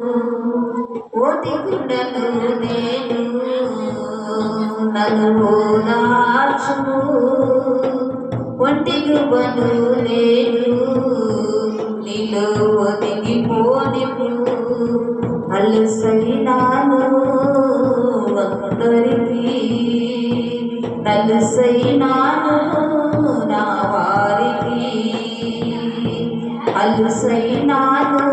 ఓటి గుండెలు నేను నలుగునార్చును ఒంటి గుబను నేను నీలో ఒదిగి పోనిపు అలసైనాను అందరికి నలుసైనాను నా వారికి అలసైనాను